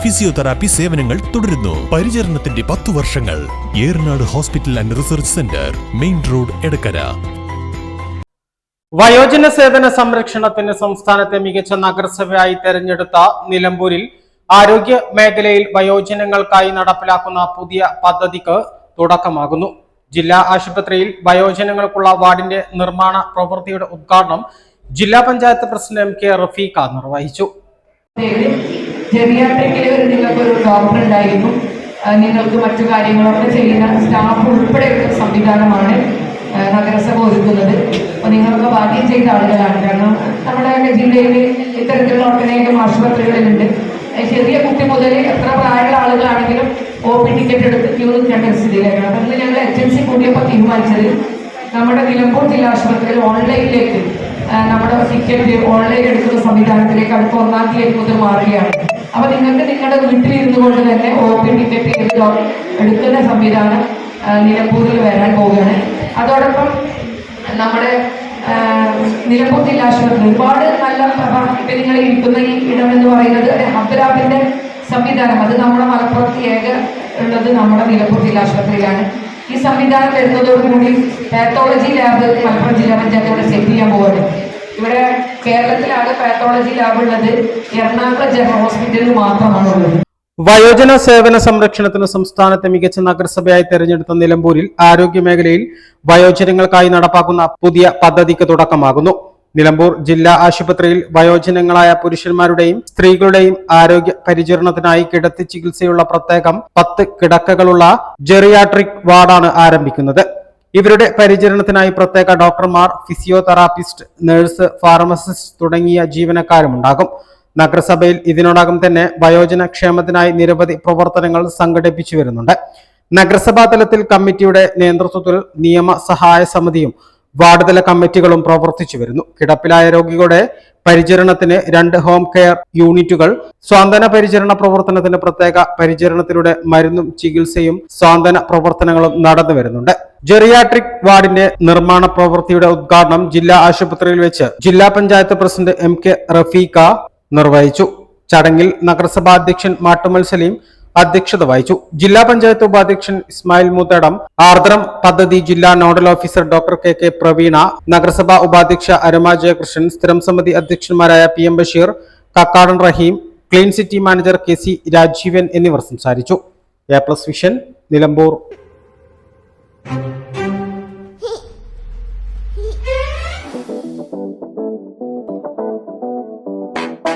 physiotherapy സേവനങ്ങൾ തുടരുന്നു. പരിചരണത്തിന്റെ പത്തു വർഷങ്ങൾ. Eranad hospital and research centre main road Edakkara. വയോജന സേവന സംരക്ഷണത്തിന് സംസ്ഥാനത്തെ മികച്ച നഗരസഭയായി തെരഞ്ഞെടുത്ത നിലമ്പൂരിൽ ആരോഗ്യ മേഖലയിൽ വയോജനങ്ങൾക്കായി നടപ്പിലാക്കുന്ന പുതിയ പദ്ധതിക്ക് തുടക്കമാകുന്നു. ജില്ലാ ആശുപത്രിയിൽ വയോജനങ്ങൾക്കുള്ള വാർഡിന്റെ നിർമ്മാണ പ്രവൃത്തിയുടെ ഉദ്ഘാടനം ജില്ലാ panchayat president M K Rafeekha നിർവഹിച്ചു. ജെറിയാട്രിക്കിൽ നിങ്ങൾക്കൊരു ഡോക്ടർ ഉണ്ടായിരുന്നു. നിങ്ങൾക്ക് മറ്റു കാര്യങ്ങളൊക്കെ ചെയ്യുന്ന സ്റ്റാഫ് ഉൾപ്പെടെയുള്ള സംവിധാനമാണ് ആ, നഗരസഭ ഒരുക്കുന്നത്. അപ്പോൾ നിങ്ങളൊക്കെ ഭാഗ്യം ചെയ്ത ആളുകളാണ്. കാരണം നമ്മുടെ ജില്ലയിൽ ഇത്തരത്തിലുള്ള ഒട്ടനേകം ആശുപത്രികളിലുണ്ട്. ചെറിയ കുട്ടി മുതൽ എത്ര പ്രായമുള്ള ആളുകളാണെങ്കിലും ഒ പി ടിക്കറ്റ് എടുത്ത് ക്യൂ നിൽക്കേണ്ട ഒരു സ്ഥിതിയിലേക്കാണ് അപ്പം ഇന്ന് ഞങ്ങൾ ഏജൻസി കൂടിയപ്പോൾ തീരുമാനിച്ചത് നമ്മുടെ നിലമ്പൂർ ജില്ലാ ആശുപത്രിയിൽ ഓൺലൈനിലേക്ക് നമ്മുടെ ടിക്കറ്റ് ഓൺലൈൻ എടുക്കുന്ന സംവിധാനത്തിലേക്ക് അടുത്ത ഒന്നാം തീയതി മുതൽ മാറുകയാണ്. അപ്പൊ നിങ്ങൾക്ക് നിങ്ങളുടെ വീട്ടിലിരുന്നു കൊണ്ട് തന്നെ ഒ പി ടിക്കറ്റ് എടുക്കുന്ന സംവിധാനം നിലമ്പൂരിൽ വരാൻ പോവുകയാണ്. അതോടൊപ്പം നമ്മുടെ നിലമ്പൂർ ജില്ലാ ആശുപത്രി ഒരുപാട് നല്ല ഇപ്പൊ നിങ്ങൾ ഇരിക്കുന്ന ഈ ഇടം എന്ന് പറയുന്നത് ഒരു ഹബ്രാബിന്റെ സംവിധാനം. അത് നമ്മുടെ മലപ്പുറത്ത് ഏക ഉള്ളത് നമ്മുടെ നിലമ്പൂർ ജില്ലാ ആശുപത്രിയിലാണ്. ഈ സംവിധാനം വരുന്നതോടുകൂടി പാത്തോളജി ലാബ് മലപ്പുറം ജില്ലാ പഞ്ചായത്തോടെ സെറ്റ് ചെയ്യാൻ പോവാണ് ഇവിടെ കേരളത്തിലാകെ പാത്തോളജി ലാബ് ഉള്ളത്. എറണാകുളം ജനറൽ ഹോസ്പിറ്റലിൽ മാത്രമാണ് ഉള്ളത് വയോജന സേവന സംരക്ഷണത്തിന് സംസ്ഥാനത്തെ മികച്ച നഗരസഭയായി തെരഞ്ഞെടുത്ത നിലമ്പൂരിൽ ആരോഗ്യ മേഖലയിൽ വയോജനങ്ങൾക്കായി നടപ്പാക്കുന്ന പുതിയ പദ്ധതിക്ക് തുടക്കമാകുന്നു. നിലമ്പൂർ ജില്ലാ ആശുപത്രിയിൽ വയോജനങ്ങളായ പുരുഷന്മാരുടെയും സ്ത്രീകളുടെയും ആരോഗ്യ പരിചരണത്തിനായി കിടത്തി ചികിത്സയുള്ള പ്രത്യേകം പത്ത് കിടക്കകളുള്ള ജെറിയാട്രിക് വാർഡാണ് ആരംഭിക്കുന്നത്. ഇവരുടെ പരിചരണത്തിനായി പ്രത്യേക ഡോക്ടർമാർ ഫിസിയോതെറാപ്പിസ്റ്റ് നഴ്സ് ഫാർമസിസ്റ്റ് തുടങ്ങിയ ജീവനക്കാരും ഉണ്ടാകും. നഗരസഭയിൽ ഇതിനോടകം തന്നെ വയോജന ക്ഷേമത്തിനായി നിരവധി പ്രവർത്തനങ്ങൾ സംഘടിപ്പിച്ചു വരുന്നുണ്ട്. നഗരസഭാ തലത്തിൽ കമ്മിറ്റിയുടെ നേതൃത്വത്തിൽ നിയമ സഹായ സമിതിയും വാർഡ് തല കമ്മിറ്റികളും പ്രവർത്തിച്ചു വരുന്നു. കിടപ്പിലായ രോഗികളുടെ പരിചരണത്തിന് രണ്ട് ഹോം കെയർ യൂണിറ്റുകൾ സ്വാന്തന പരിചരണ പ്രവർത്തനത്തിന് പ്രത്യേക പരിചരണത്തിലൂടെ മരുന്നും ചികിത്സയും സ്വാന്തന പ്രവർത്തനങ്ങളും നടന്നു വരുന്നുണ്ട്. ജെറിയാട്രിക് വാർഡിന്റെ നിർമ്മാണ പ്രവൃത്തിയുടെ ഉദ്ഘാടനം ജില്ലാ ആശുപത്രിയിൽ വെച്ച് ജില്ലാ panchayat president M K Rafeekha നിർവഹിച്ചു. ചടങ്ങിൽ നഗരസഭാ അധ്യക്ഷൻ മാട്ടുമൽ സലീം അധ്യക്ഷത വഹിച്ചു. ജില്ലാ പഞ്ചായത്ത് ഉപാധ്യക്ഷൻ ഇസ്മായിൽ മുത്തടം ആർദ്രം പദ്ധതി ജില്ലാ nodal officer doctor K K Praveena നഗരസഭാ ഉപാധ്യക്ഷ അരുമ ജയകൃഷ്ണൻ സ്ഥിരം സമിതി അധ്യക്ഷന്മാരായ P M Basheer Kakkadan Raheem clean city manager K C Rajeevan എന്നിവർ സംസാരിച്ചു. A plus vision Nilambur. Thank you.